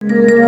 Thank mm -hmm. you.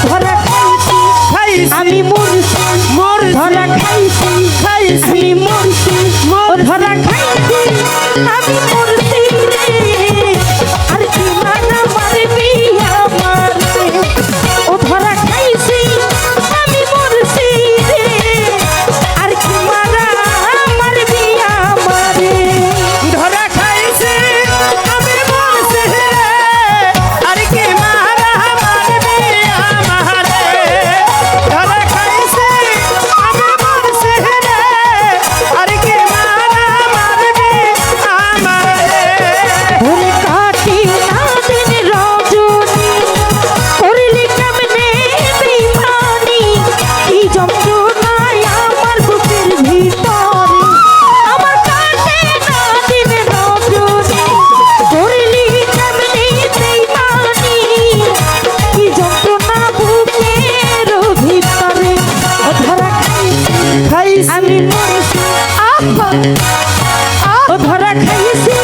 ধরা খাইছি আমি মুখ আমি মরিছি আহ। ও ধরা খাইছি।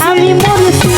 আমি মরছি